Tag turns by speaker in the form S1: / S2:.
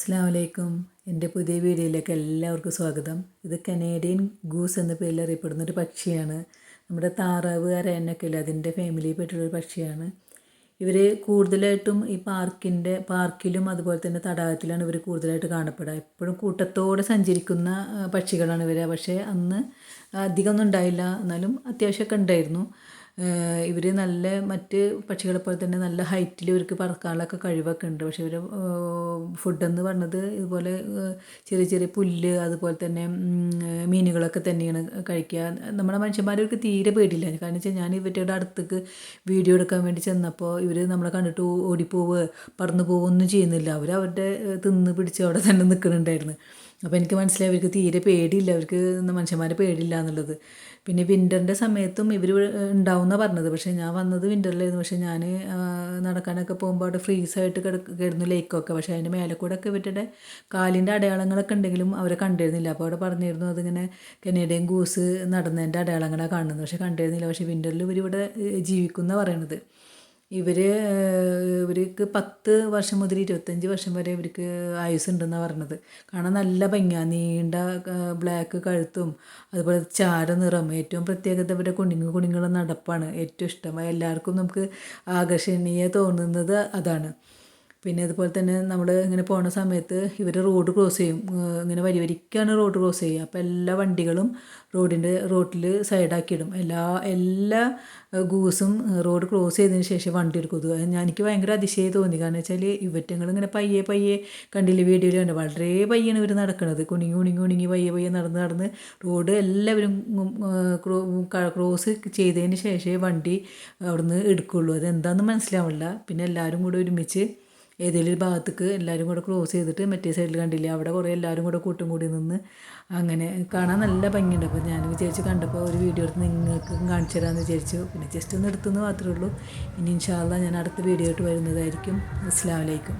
S1: അസ്സാം വലൈക്കും എന്റെ പുതിയ വീഡിയോയിലേക്ക് എല്ലാവർക്കും സ്വാഗതം. ഇത് കനേഡിയൻ ഗൂസ് എന്ന പേരിൽ അറിയപ്പെടുന്ന ഒരു പക്ഷിയാണ്. നമ്മുടെ താറാവ് അരയനൊക്കെ ഇല്ല അതിന്റെ ഫാമിലിയിൽ പറ്റിയുള്ളൊരു പക്ഷിയാണ്. ഇവർ കൂടുതലായിട്ടും ഈ പാർക്കിന്റെ പാർക്കിലും അതുപോലെ തന്നെ തടാകത്തിലാണ് ഇവർ കൂടുതലായിട്ട് കാണപ്പെടുക. എപ്പോഴും കൂട്ടത്തോടെ സഞ്ചരിക്കുന്ന പക്ഷികളാണ് ഇവർ പക്ഷേ അന്ന് അധികമൊന്നും ഉണ്ടായില്ല. എന്നാലും അത്യാവശ്യമൊക്കെ ഉണ്ടായിരുന്നു. ഇവർ നല്ല മറ്റ് പക്ഷികളെ പോലെ തന്നെ നല്ല ഹൈറ്റിൽ ഇവർക്ക് പറക്കാനുള്ളൊക്കെ കഴിവൊക്കെ ഉണ്ട്. പക്ഷേ ഇവർ ഫുഡെന്ന് പറഞ്ഞത് ഇതുപോലെ ചെറിയ ചെറിയ പുല്ല് അതുപോലെ തന്നെ മീനുകളൊക്കെ തന്നെയാണ് കഴിക്കുക. നമ്മുടെ മനുഷ്യന്മാരവർക്ക് തീരെ പേടിയില്ല. കാരണം വെച്ചാൽ ഞാൻ ഇവരുടെ അടുത്തേക്ക് വീഡിയോ എടുക്കാൻ വേണ്ടി ചെന്നപ്പോൾ ഇവർ നമ്മളെ കണ്ടിട്ട് ഓടിപ്പോവുക പറന്നു പോവുകയൊന്നും ചെയ്യുന്നില്ല. അവർ അവരുടെ തിന്ന് പിടിച്ച് അവിടെ തന്നെ നിൽക്കുന്നുണ്ടായിരുന്നു അപ്പോൾ എനിക്ക് മനസ്സിലായി അവർക്ക് തീരെ പേടിയില്ല അവർക്ക് മനുഷ്യന്മാരെ പേടിയില്ല എന്നുള്ളത്. പിന്നെ വിന്ററിന്റെ സമയത്തും ഇവർ ഉണ്ടാവുന്ന പറഞ്ഞത്. പക്ഷേ ഞാൻ വന്നത് വിന്ററിലായിരുന്നു പക്ഷേ ഞാൻ നടക്കാനൊക്കെ പോകുമ്പോൾ അവിടെ ഫ്രീസായിട്ട് കിടക്ക് കിടന്നു ലേക്കൊക്കെ പക്ഷേ അതിന്റെ മേലെ കൂടെ ഒക്കെ ഇവരുടെ കാലിന്റെ അടയാളങ്ങളൊക്കെ ഉണ്ടെങ്കിലും അവരെ കണ്ടിരുന്നില്ല. അപ്പോൾ അവിടെ പറഞ്ഞിരുന്നു അതിങ്ങനെ കനേഡിയൻ ഗൂസ് നടന്നതിന്റെ അടയാളങ്ങളാണ് കാണുന്നത്. പക്ഷേ കണ്ടിരുന്നില്ല. പക്ഷേ വിന്ററിൽ ഇവരിവിടെ ജീവിക്കുന്ന പറയണത്. ഇവർ ഇവർക്ക് പത്ത് വർഷം മുതൽ ഇരുപത്തഞ്ച് വർഷം വരെ ഇവർക്ക് ആയുസ് ഉണ്ടെന്നാണ് പറഞ്ഞത്. കാണാൻ നല്ല ഭംഗിയാണ് നീണ്ട ബ്ലാക്ക് കഴുത്തും അതുപോലെ ചാര നിറം. ഏറ്റവും പ്രത്യേകത ഇവരുടെ കുണിങ്ങ് കുണിങ്ങുള്ള നടപ്പാണ്. ഏറ്റവും ഇഷ്ടമായ എല്ലാവർക്കും നമുക്ക് ആകർഷണീയ തോന്നുന്നത് അതാണ്. പിന്നെ അതുപോലെ തന്നെ നമ്മൾ ഇങ്ങനെ പോണ സമയത്ത് ഇവർ റോഡ് ക്രോസ് ചെയ്യും. ഇങ്ങനെ വരി വരിക്കാണ് റോഡ് ക്രോസ് ചെയ്യുക. അപ്പോൾ എല്ലാ വണ്ടികളും റോഡിന്റെ റോട്ടിൽ സൈഡാക്കിയിടും എല്ലാ എല്ലാ ഗൂസും റോഡ് ക്രോസ് ചെയ്തതിന് ശേഷം വണ്ടി എടുക്കും. ഞാൻ എനിക്ക് ഭയങ്കര അതിശയം തോന്നി. കാരണം വെച്ചാൽ ഇവറ്റങ്ങൾ ഇങ്ങനെ പയ്യെ പയ്യെ കണ്ടില്ല വീഡിയോയിൽ കണ്ട്? വളരെ പയ്യാണ് ഇവർ നടക്കുന്നത് കുണിങ്ങി കുണിങ്ങി കുണിങ്ങി പയ്യെ പയ്യെ നടന്ന് നടന്ന് റോഡ് എല്ലാവരും ക്രോ- ക്രോസ് ചെയ്തതിന് ശേഷമേ വണ്ടി അവിടുന്ന് എടുക്കുള്ളൂ. അതെന്താണെന്ന് മനസ്സിലാവില്ല പിന്നെ എല്ലാവരും കൂടെ ഒരുമിച്ച് ഏതെങ്കിലും ഒരു ഭാഗത്തേക്ക് എല്ലാവരും കൂടെ ക്രോസ് ചെയ്തിട്ട് മറ്റേ സൈഡിൽ കണ്ടില്ലേ? അവിടെ കുറേ എല്ലാവരും കൂടെ കൂട്ടും കൂടി നിന്ന് അങ്ങനെ കാണാൻ നല്ല ഭംഗിയുണ്ട്. അപ്പോൾ ഞാൻ വിചാരിച്ച് കണ്ടപ്പോൾ ഒരു വീഡിയോ എടുത്ത് നിങ്ങൾക്ക് കാണിച്ചു തരാമെന്ന് വിചാരിച്ചു. പിന്നെ ജസ്റ്റ് ഒന്ന് എടുത്തെന്ന് മാത്രമേ ഉള്ളൂ. ഇനി ഇൻഷാല്ല ഞാൻ അടുത്ത വീഡിയോ ആയിട്ട് വരുന്നതായിരിക്കും. അസ്സാം വലൈക്കും